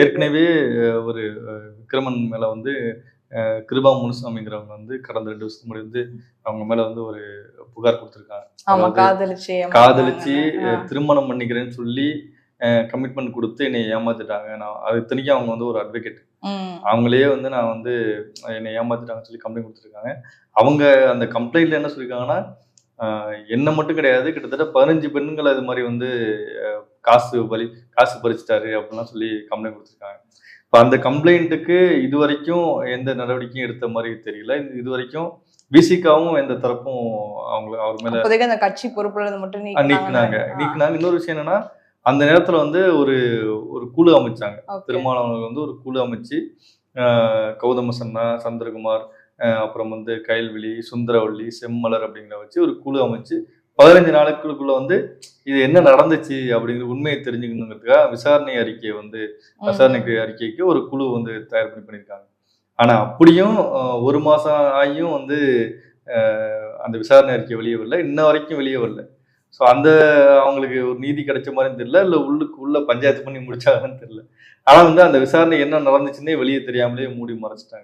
ஏற்கனவே ஒரு விக்ரமன் மேல வந்து கிருபா முனுசாமிங்கிறவங்க வந்து கடந்த ரெண்டு வருஷத்துக்கு முன்னாடி வந்து அவங்க மேல வந்து ஒரு புகார் கொடுத்துருக்காங்க. காதலிச்சு திருமணம் பண்ணிக்கிறேன்னு சொல்லி கமிட்மெண்ட் கொடுத்து என்னை ஏமாத்திட்டாங்க. நான் அது இத்தனைக்கும் அவங்க வந்து ஒரு அட்வொகேட் அவங்களே வந்து நான் வந்து என்னை ஏமாத்திட்டாங்கன்னு சொல்லி கம்ப்ளைண்ட் கொடுத்துருக்காங்க. அவங்க அந்த கம்ப்ளைண்ட்ல என்ன சொல்லியிருக்காங்கன்னா என்ன மட்டும் கிடையாது கிட்டத்தட்ட பதினஞ்சு பெண்கள் அது மாதிரி வந்து காசு பலி காசு பறிச்சிட்டாரு அப்படிலாம் சொல்லி கம்ப்ளைண்ட் கொடுத்துருக்காங்க. இப்போ அந்த கம்ப்ளைண்ட்டுக்கு இது வரைக்கும் எந்த நடவடிக்கையும் எடுத்த மாதிரி தெரியல. இது- வரைக்கும் விசிகாவும் எந்த தரப்பும் அவங்க அவர் மேல அந்த கட்சி பொறுப்புல மட்டும் நீக்குனாங்க. நீக்குனாங்க. இன்னொரு விஷயம் என்னன்னா அந்த நேரத்துல வந்து ஒரு ஒரு குழு அமைச்சாங்க. திருமாவளவர்கள் வந்து ஒரு குழு அமைச்சு கௌதம சன்னா சந்திரகுமார் அப்புறம் வந்து கயல்விழி சுந்தரவள்ளி செம்மலர் அப்படிங்கிற வச்சு ஒரு குழு அமைச்சு பதினஞ்சு நாளுக்குள்ள வந்து இது என்ன நடந்துச்சு அப்படிங்கிற உண்மையை தெரிஞ்சுக்கணுங்கிறதுக்காக விசாரணை அறிக்கையை வந்து ம், விசாரணைக்கு அறிக்கைக்கு ஒரு குழு வந்து தயார் பண்ணி பண்ணியிருக்காங்க. ஆனா அப்படியும் ஒரு மாசம் ஆகியும் வந்து அந்த விசாரணை அறிக்கை வெளியே வரல. இன்ன வரைக்கும் வெளியே வரல. ஸோ அந்த அவங்களுக்கு ஒரு நீதி கிடைச்ச மாதிரி தெரியல இல்லை உள்ளுக்கு உள்ள பஞ்சாயத்து பண்ணி முடிச்சாங்கன்னு தெரியல. ஆனா வந்து அந்த விசாரணை என்ன நடந்துச்சுன்னே வெளியே தெரியாமலே மூடி மறைச்சிட்டாங்க.